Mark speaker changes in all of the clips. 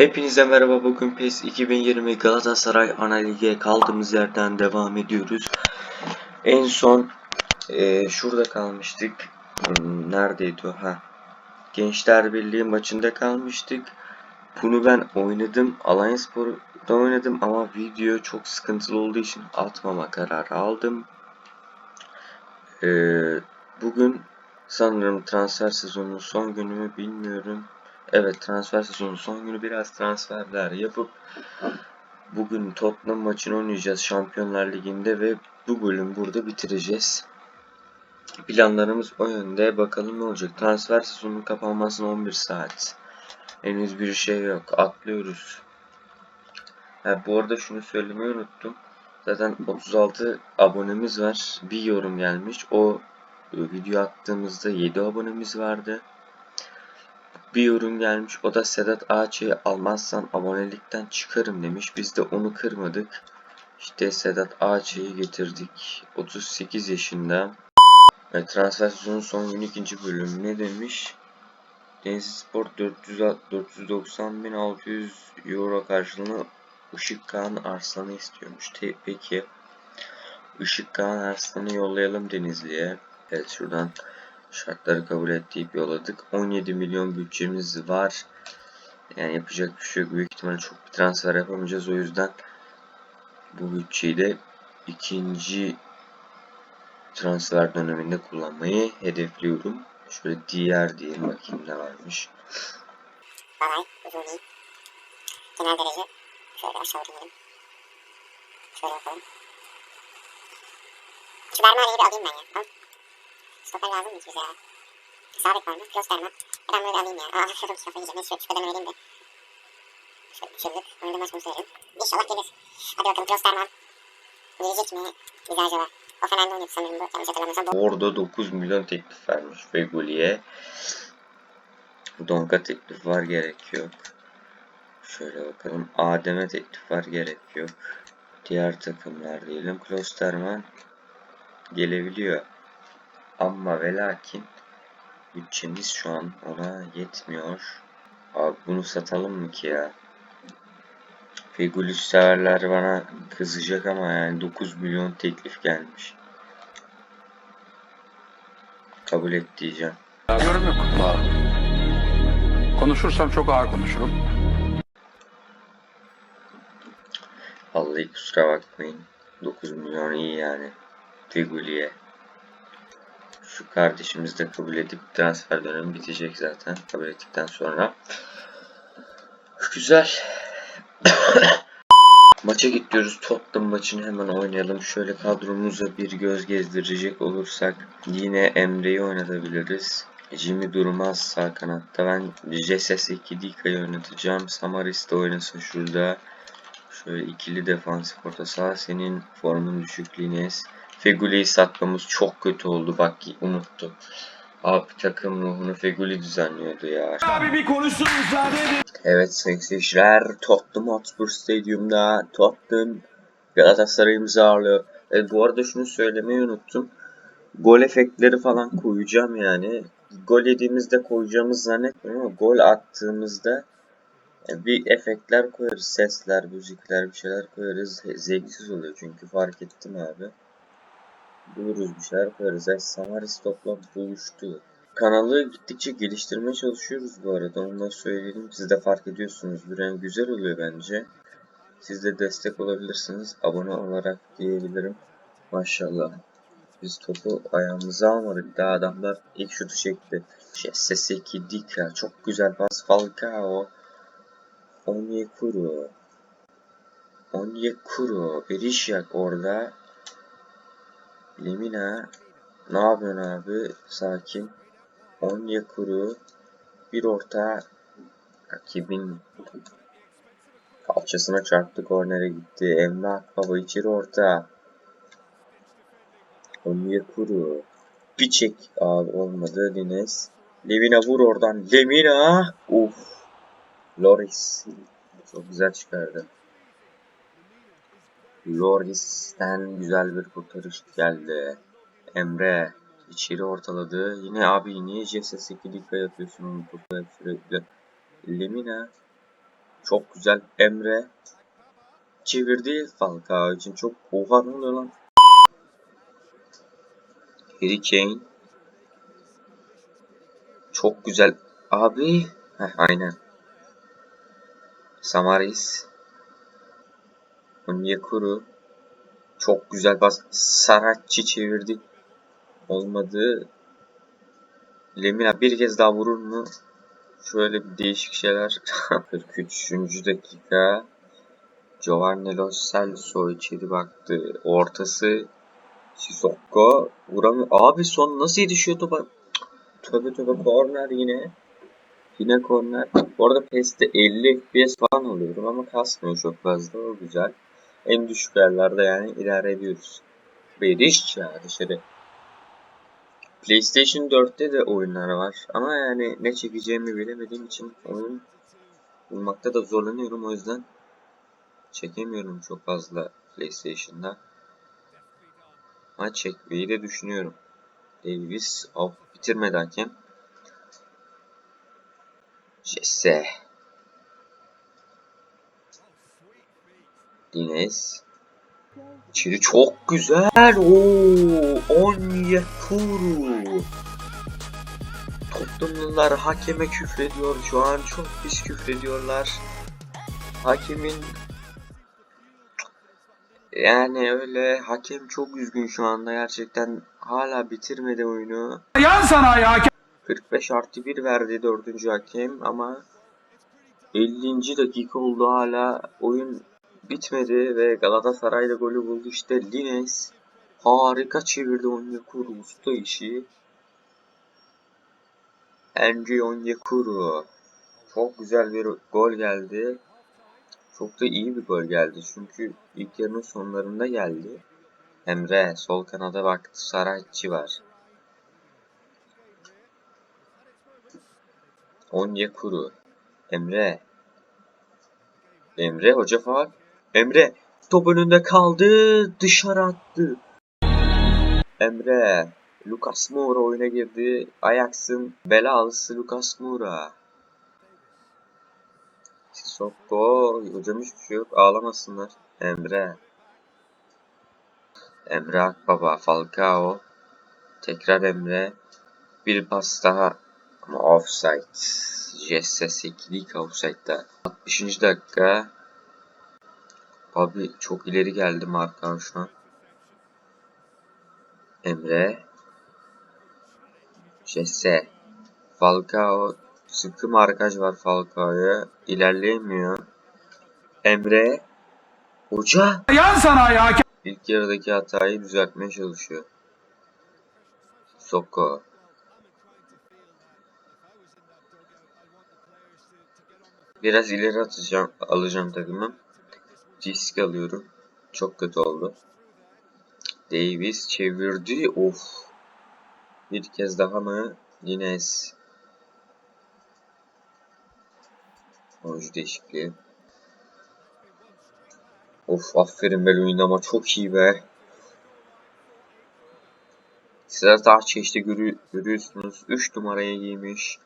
Speaker 1: Hepinize merhaba bugün PES 2020 Galatasaray Ana Lig'e kaldığımız yerden devam ediyoruz. En son eee, şurada kalmıştık. Hmm, Neredeydi o? Ha. Gençler Birliği maçında kalmıştık. Bunu ben oynadım. Alanyaspor'da oynadım ama video çok sıkıntılı olduğu için atmama kararı aldım. Eee, bugün sanırım transfer sezonunun son günü mü bilmiyorum. Evet transfer sezonu son günü biraz transferler yapıp bugün Tottenham maçını oynayacağız Şampiyonlar Ligi'nde ve bu bölüm burada bitireceğiz. Planlarımız o yönde. Bakalım ne olacak. Transfer sezonunun kapanmasına 11 saat. Henüz bir şey yok. Atlıyoruz. Ha, bu arada şunu söylemeyi unuttum. Zaten 36 abonemiz var. Bir yorum gelmiş. O e, video attığımızda 7 abonemiz vardı bir yorum gelmiş. O da Sedat Ağaç'ı almazsan abonelikten çıkarım demiş. Biz de onu kırmadık. İşte Sedat Ağaç'ı getirdik. 38 yaşında. Ve transfer sezonun son gün ikinci bölüm ne demiş? Denizli Spor 400 490.600 euro karşılığında Işık Kağan Arslan'ı istiyormuş. Te- Peki Işık Kağan Arslan'ı yollayalım Denizli'ye. Evet şuradan şartları kabul et deyip yolladık. 17 milyon bütçemiz var. Yani yapacak bir şey yok. Büyük ihtimalle çok bir transfer yapamayacağız. O yüzden bu bütçeyi de ikinci transfer döneminde kullanmayı hedefliyorum. Şöyle diğer diyelim bakayım ne varmış.
Speaker 2: Balay, uzun değil. Genel derece. Şöyle aşağı. Şöyle yapalım. Şu bir alayım ben ya. Al. Stoper lazım mı bize ya? Sabit var mı? Klos Berma. Ya ben da alayım ya. Aa, kafayı yiyeceğim. Neyse şu vereyim de. Şöyle düşürdük. Onu da maç konusu verelim. İnşallah gelir. Hadi bakalım Klos Berma. Gelecek mi? Bize acaba. O Fener'de oynuyordu sanırım bu. Yanlış hatırlamıyorsam.
Speaker 1: Orada 9 milyon teklif vermiş Fegoli'ye. Donka teklif var gerek yok. Şöyle bakalım. Adem'e teklif var gerek yok. Diğer takımlar diyelim. Klosterman gelebiliyor. Ama ve lakin bütçemiz şu an ona yetmiyor. Abi bunu satalım mı ki ya? Fegulüs severler bana kızacak ama yani 9 milyon teklif gelmiş. Kabul et diyeceğim.
Speaker 3: Yorum yok. Konuşursam çok ağır konuşurum.
Speaker 1: Vallahi kusura bakmayın. 9 milyon iyi yani. Figuli'ye. Şu kardeşimiz de kabul edip transfer dönemi bitecek zaten. Kabul ettikten sonra. Güzel. Maça gidiyoruz. Tottenham maçını hemen oynayalım. Şöyle kadromuza bir göz gezdirecek olursak yine Emre'yi oynatabiliriz. Jimmy Durmaz sağ kanatta. Ben Jesus Ikidika'yı oynatacağım. Samaris de oynasın şurada. Şöyle ikili defansif orta saha. Senin formun düşük Lines. Feguli'yi satmamız çok kötü oldu. Bak unuttum. Abi takım ruhunu Feguli düzenliyordu ya.
Speaker 4: Abi bir konuşsun müsaade edin.
Speaker 1: Evet seyirciler Tottenham Hotspur Stadyum'da Tottenham Galatasaray'ımızı ağırlıyor. E, bu arada şunu söylemeyi unuttum. Gol efektleri falan koyacağım yani. Gol yediğimizde koyacağımız zannetmiyorum ama gol attığımızda e, bir efektler koyarız. Sesler, müzikler bir şeyler koyarız. Zevksiz oluyor çünkü fark ettim abi. Buluruz bir şeyler koyarız. Yani Samaris topla buluştu. Kanalı gittikçe geliştirmeye çalışıyoruz bu arada. Onu da söyleyelim. Siz de fark ediyorsunuzdur. Yani güzel oluyor bence. Siz de destek olabilirsiniz. Abone olarak diyebilirim. Maşallah. Biz topu ayağımıza almadık. Daha adamlar ilk şutu çekti. Seseki Dika. Çok güzel pas. Falcao. Onyekuru. Onyekuru. Berişyak orada. Lemina. Ne yapıyorsun abi? Sakin. Onyekuru. Bir orta. Rakibin kalçasına çarptı. Kornere gitti. Emrah Baba içeri orta. Onyekuru. Bir çek. Abi olmadı. Dines. Lemina vur oradan. Lemina. Uf. Loris. Çok güzel çıkardı. Loris'ten güzel bir kurtarış geldi. Emre içeri ortaladı. Yine abi niye 2 dikkat yapıyorsun onu topu hep sürekli. Lemina Çok güzel. Emre çevirdi Falcao için çok oha ne oluyor lan? Harry Kane çok güzel. Abi Heh, aynen. Samaris Onyekuru çok güzel pas. Saratçı çevirdi. Olmadı. Lemina bir kez daha vurur mu? Şöyle bir değişik şeyler. 43. dakika. Giovanni Lo Celso içeri baktı. Ortası Sissoko vuramıyor. Abi son nasıl yetişiyor topa? Tövbe tövbe korner yine. Yine korner. Bu arada PES'te 50 FPS falan alıyorum ama kasmıyor çok fazla. O güzel. En düşük yerlerde yani idare ediyoruz. Beriş ya dışarı. PlayStation 4'te de oyunlar var ama yani ne çekeceğimi bilemediğim için oyun bulmakta da zorlanıyorum o yüzden çekemiyorum çok fazla PlayStation'da. Ama çekmeyi de düşünüyorum. Davis of bitirmedi hakem. Jesse. Dines. İçeri çok güzel. Oo, Onyekuru. Tottenhamlılar hakeme küfrediyor. Şu an çok pis küfrediyorlar. Hakemin yani öyle hakem çok üzgün şu anda gerçekten hala bitirmedi oyunu.
Speaker 3: Yan sanayi hakem.
Speaker 1: 45 artı 1 verdi dördüncü hakem ama 50. dakika oldu hala oyun bitmedi ve Galatasaray da golü buldu. İşte Lines harika çevirdi Onyekuru. Usta işi. Engi Onyekuru. Çok güzel bir gol geldi. Çok da iyi bir gol geldi. Çünkü ilk yarının sonlarında geldi. Emre sol kanada baktı. Sarayçı var. Onyekuru. Emre. Emre hoca faal. Emre top önünde kaldı dışarı attı. Emre Lucas Moura oyuna girdi. Ajax'ın belalısı Lucas Moura. Sissoko hocam hiçbir şey yok ağlamasınlar. Emre Emre Akbaba Falcao Tekrar Emre bir pas daha ama offside. Jesse Seklik offside'da. 60. dakika. Abi çok ileri geldi Markan şu an. Emre. Jesse. Falcao. Sıkı markaj var Falcao'ya. İlerleyemiyor. Emre. Hoca.
Speaker 3: Yan sanayi hakem.
Speaker 1: İlk yarıdaki hatayı düzeltmeye çalışıyor. Soko. Biraz ileri atacağım, alacağım takımı. Risk alıyorum. Çok kötü oldu. Davis çevirdi. Of. Bir kez daha mı? Lines. Oyuncu değişikliği. Of aferin be oynama çok iyi be. Sizler daha işte görü görüyorsunuz. 3 numaraya giymiş.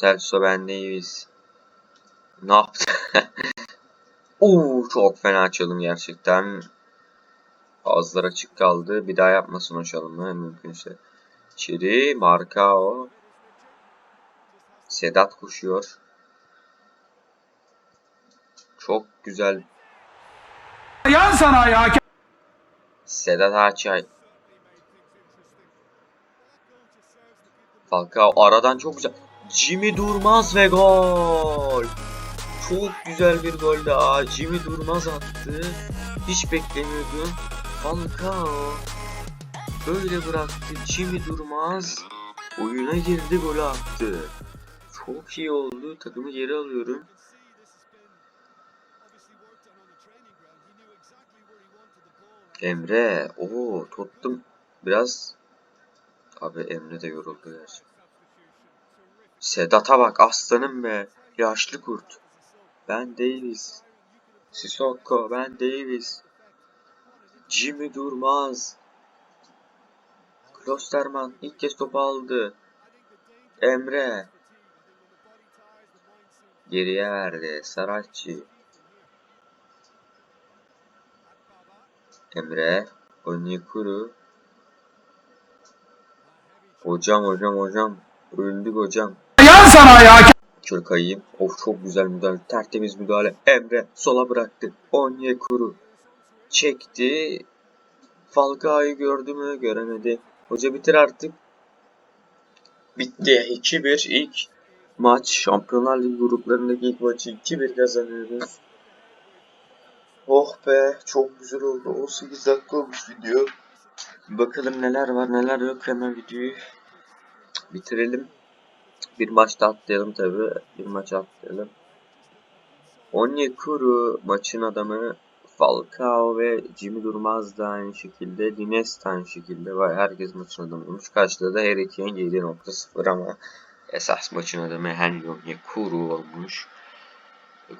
Speaker 1: Celso bendeyiz. Ne yaptı? Oo çok fena açalım gerçekten. Ağızlar açık kaldı. Bir daha yapmasın o çalımı mümkünse. İçeri Marcao. Sedat koşuyor. Çok güzel.
Speaker 3: Yan sanayi hakem.
Speaker 1: Sedat Ağaçay. Falcao aradan çok güzel. Jimmy Durmaz ve gol. Çok güzel bir gol daha. Jimmy Durmaz attı. Hiç beklemiyordum. Falcao böyle bıraktı. Jimmy Durmaz oyuna girdi golü attı. Çok iyi oldu. Takımı geri alıyorum. Emre. Oo tuttum. Biraz Abi Emre de yoruldu gerçi. Sedat'a bak aslanım be. Yaşlı kurt. Ben Davis. Sissoko. Ben Davis. Jimmy Durmaz. Klosterman ilk kez topu aldı. Emre. Geriye verdi. Saratçı. Emre. Onyekuru. Hocam hocam hocam. Öldük hocam.
Speaker 3: Yan sanayi hakem.
Speaker 1: Şöyle kayayım. Of çok güzel müdahale. Tertemiz müdahale. Emre sola bıraktı. Onyekuru. Çekti. Falcao'yu gördü mü? Göremedi. Hoca bitir artık. Bitti. 2-1 ilk maç. Şampiyonlar Ligi gruplarındaki ilk maçı 2-1 kazanıyoruz. Oh be çok güzel oldu. 18 dakika olmuş video. Bakalım neler var neler yok hemen videoyu bitirelim. Bir maç da atlayalım tabi. Bir maç atlayalım. Onyekuru maçın adamı Falcao ve Jimmy Durmaz da aynı şekilde. Dines de aynı şekilde. Vay herkes maçın adamı olmuş. Karşıda da Harry Kane 7.0 ama esas maçın adamı Henry Onyekuru olmuş.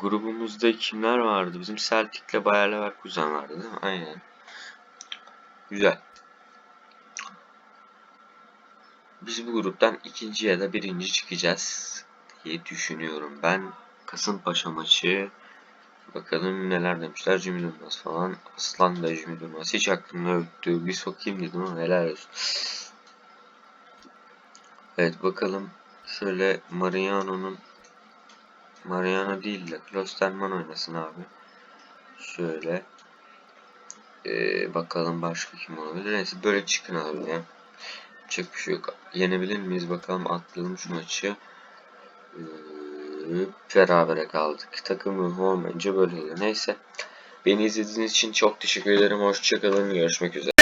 Speaker 1: Grubumuzda kimler vardı? Bizim Celtic'le Bayer Leverkusen vardı değil mi? Aynen. Güzel. Biz bu gruptan ikinci ya da birinci çıkacağız diye düşünüyorum ben. Kasımpaşa maçı. Bakalım neler demişler. Jimmy Durmaz falan. Aslan da Jimmy Durmaz. Hiç aklımda yoktu. Bir sokayım dedim ama helal olsun. Evet bakalım. Şöyle Mariano'nun Mariano değil de Klosterman oynasın abi. Şöyle. Ee, bakalım başka kim olabilir. Neyse böyle çıkın abi ya. Yapacak bir şey yok. Yenebilir miyiz bakalım atlayalım maçı. Ee, berabere kaldık. Takımım olmayınca böyle. Neyse. Beni izlediğiniz için çok teşekkür ederim. Hoşçakalın. Görüşmek üzere.